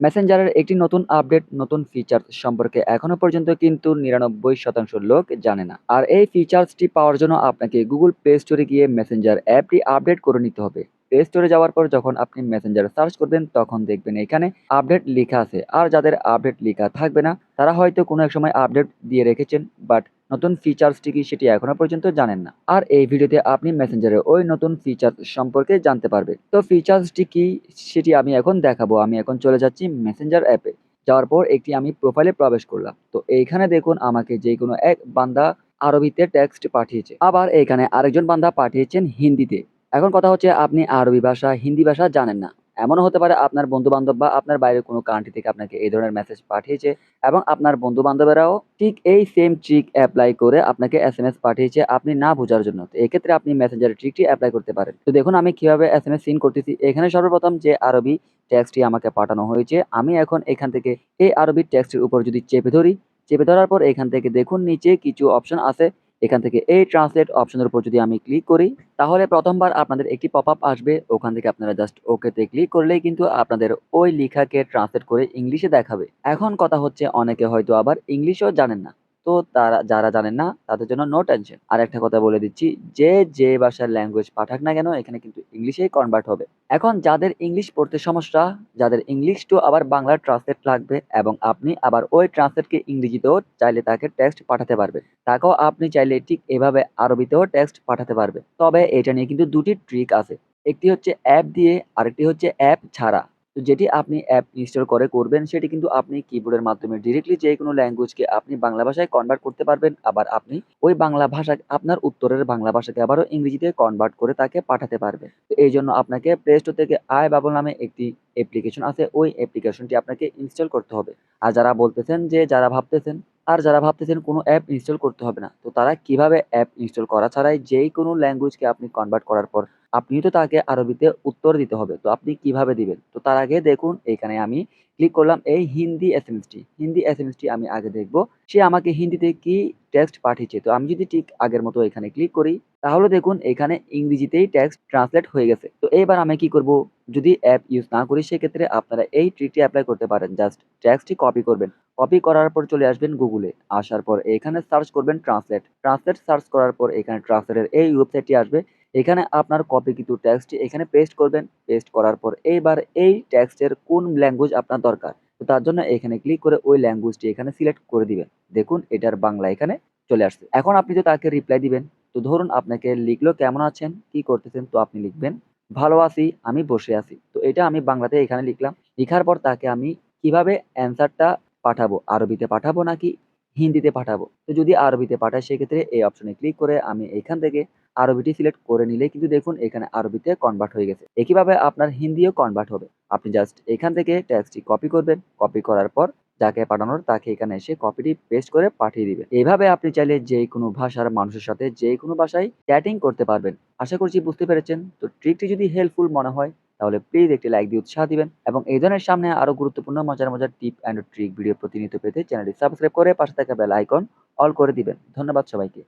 মেসেঞ্জারের একটি নতুন আপডেট নতুন ফিচার সম্পর্কে এখনও পর্যন্ত কিন্তু নিরানব্বই শতাংশ লোক জানে না। আর এই ফিচার্সটি পাওয়ার জন্য আপনাকে গুগল প্লে স্টোরে গিয়ে মেসেঞ্জার অ্যাপটি আপডেট করে নিতে হবে। প্লে স্টোরে যাওয়ার পর যখন আপনি মেসেঞ্জার সার্চ করবেন, তখন দেখবেন এখানে আপডেট লেখা আছে। আর যাদের আপডেট লেখা থাকবে না, তারা হয়তো কোনো এক সময় আপডেট দিয়ে রেখেছেন বাট নতুন ফিচার্সটি কি সেটি এখনও পর্যন্ত জানেন না। আর এই ভিডিওতে আপনি মেসেঞ্জারে ওই নতুন ফিচার সম্পর্কে জানতে পারবে। তো ফিচার্সটি কি সেটি আমি এখন দেখাবো। আমি এখন চলে যাচ্ছি মেসেঞ্জার অ্যাপে যাওয়ার পর একটি আমি প্রোফাইলে প্রবেশ করলাম। তো এইখানে দেখুন আমাকে যে কোনো এক বান্দা আরবিতে টেক্সট পাঠিয়েছে। আবার এখানে আরেকজন বান্দা পাঠিয়েছেন হিন্দিতে। এখন কথা হচ্ছে আপনি আরবি ভাষা, হিন্দি ভাষা জানেন না। এমনও হতে পারে আপনার বন্ধু বান্ধব বা আপনার বাইরের কোনো কান্ট্রি থেকে আপনাকে এই ধরনের মেসেজ পাঠিয়েছে এবং আপনার বন্ধু বান্ধবেরাও ঠিক এই সেম ট্রিক অ্যাপ্লাই করে আপনাকে এস এম এস পাঠিয়েছে আপনি না বোঝার জন্য। তো এক্ষেত্রে আপনি মেসেঞ্জারের ট্রিকটি অ্যাপ্লাই করতে পারেন। তো দেখুন, আমি কীভাবে এস এম এস সিন করতেছি। এখানে সর্বপ্রথম যে আরবি টেক্সটটি আমাকে পাঠানো হয়েছে, আমি এখন এখান থেকে এই আরবি টেক্সটের উপর যদি চেপে ধরি, চেপে ধরার পর এখান থেকে দেখুন, নিচে কিছু অপশন আছে। এখান থেকে এই ট্রান্সলেট অপশনের উপর যদি আমি ক্লিক করি, তাহলে প্রথমবার আপনাদের একটি পপ আপ আসবে। ওখান থেকে আপনারা জাস্ট ওকেতে ক্লিক করলেই কিন্তু আপনাদের ওই লেখাকে ট্রান্সলেট করে ইংলিশে দেখাবে। এখন কথা হচ্ছে অনেকে হয়তো আবার ইংলিশও জানেন না। তো তারা, যারা জানেন না, তাদের জন্য নো টেনশন আর একটা কথা বলে দিচ্ছি, যে যে ভাষার ল্যাঙ্গুয়েজ পাঠাক না কেন, এখানে কিন্তু ইংলিশেই কনভার্ট হবে। এখন যাদের ইংলিশ পড়তে সমস্যা, যাদের ইংলিশ টু আবার বাংলার ট্রান্সলেট লাগবে এবং আপনি আবার ওই ট্রান্সলেটকে ইংরেজিতেও চাইলে তাকে টেক্সট পাঠাতে পারবেন। তাকেও আপনি চাইলে ঠিক এভাবে আরবিতেও টেক্সট পাঠাতে পারবে তবে এটা নিয়ে কিন্তু দুটি ট্রিক আছে। একটি হচ্ছে অ্যাপ দিয়ে, আরেকটি হচ্ছে অ্যাপ ছাড়া। যেটি আপনি অ্যাপ ইনস্টল করে করবেন, সেটি কিন্তু আপনি কিবোর্ডের মাধ্যমে ডিরেক্টলি যে কোনো ল্যাঙ্গুয়েজকে আপনি বাংলা ভাষায় কনভার্ট করতে পারবেন। আবার আপনি ওই বাংলা ভাষা, আপনার উত্তরের বাংলা ভাষাকে আবারও ইংরেজিতে কনভার্ট করে তাকে পাঠাতে পারবেন। তো এই জন্য আপনাকে প্লে স্টোর থেকে আই বাবল নামে একটি অ্যাপ্লিকেশন আছে, ওই অ্যাপ্লিকেশনটি আপনাকে ইনস্টল করতে হবে। আর যারা বলতেছেন যে, যারা ভাবতেছেন, আর যারা ভাবতেছেন কোনো অ্যাপ ইনস্টল করতে হবে না, তো তারা কীভাবে অ্যাপ ইনস্টল করা ছাড়াই যেই কোনো ল্যাঙ্গুয়েজকে আপনি কনভার্ট করার পর আপনি তো তাকে আরবিতে উত্তর দিতে হবে, তো আপনি কীভাবে দিবেন? তো তার আগে দেখুন, এখানে আমি ক্লিক করলাম এই Hindi S M ST Hindi S M ST আমি আগে দেখব, সে আমাকে হিন্দিতে কি টেক্সট পাঠিয়েছে, তো আমি যদি ঠিক আগের মতো এখানে ক্লিক করি, তাহলে দেখুন এখানে ইংরেজিতেই টেক্সট ট্রান্সলেট হয়ে গেছে, তো এবার আমি কি করব? যদি অ্যাপ ইউজ না করি, সেক্ষেত্রে আপনারা এই ট্রিকটি অ্যাপ্লাই করতে পারেন জাস্ট টেক্সটটি কপি করবেন কপি করার পর চলে আসবেন গুগলে আসার পর এখানে সার্চ করবেন ট্রান্সলেট ট্রান্সলেট সার্চ করার পর এখানে ট্রান্সলেটের এই ওয়েবসাইটটি আসবে এখানে আপনার কপি কিন্তু ট্যাক্সটি এখানে পেস্ট করবেন পেস্ট করার পর এইবার এই টেক্সটের কোন ল্যাঙ্গুয়েজ আপনার দরকার? তো তার জন্য এখানে ক্লিক করে ওই ল্যাঙ্গুয়েজটি এখানে সিলেক্ট করে দিবেন। দেখুন এটার বাংলা এখানে চলে আসছে। এখন আপনি তো তাকে রিপ্লাই দিবেন। তো ধরুন আপনাকে লিখলো কেমন আছেন, কি করতেছেন, তো আপনি লিখবেন, ভালো আছি, আমি বসে আছি। তো এটা আমি বাংলাতে এখানে লিখলাম। লিখার পর তাকে আমি কীভাবে অ্যান্সারটা পাঠাবো? আরবিতে পাঠাবো নাকি হিন্দিতে পাঠাবো? তো যদি আরবিতে পাঠায়, সেক্ষেত্রে এই অপশনে ক্লিক করে আমি এখান থেকে আরবিটি সিলেক্ট করে নিলে কিন্তু দেখুন এখানে আরবিতে কনভার্ট হয়ে গেছে। একইভাবে আপনার হিন্দিও কনভার্ট হবে। আপনি জাস্ট এখান থেকে টেক্সটটি কপি করবেন। কপি করার পর যাকে পাঠানোর তাকে এখানে এসে কপিটি পেস্ট করে পাঠিয়ে দিবেন। এইভাবে আপনি চাইলে যে কোনো ভাষার মানুষের সাথে যে কোনো ভাষায় চ্যাটিং করতে পারবেন। আশা করছি বুঝতে পেরেছেন। তো ট্রিকটি যদি হেল্পফুল মনে হয়, তাহলে প্লিজ একটি লাইক দিয়ে উৎসাহ দিবেন এবং এই ধরনের সামনে আরও গুরুত্বপূর্ণ, মজার মজার টিপ অ্যান্ড ট্রিক ভিডিও প্রতিনিয়ত পেতে চ্যানেলটি সাবস্ক্রাইব করে পাশে থাকা বেল আইকন অল করে দিবেন। ধন্যবাদ সবাইকে।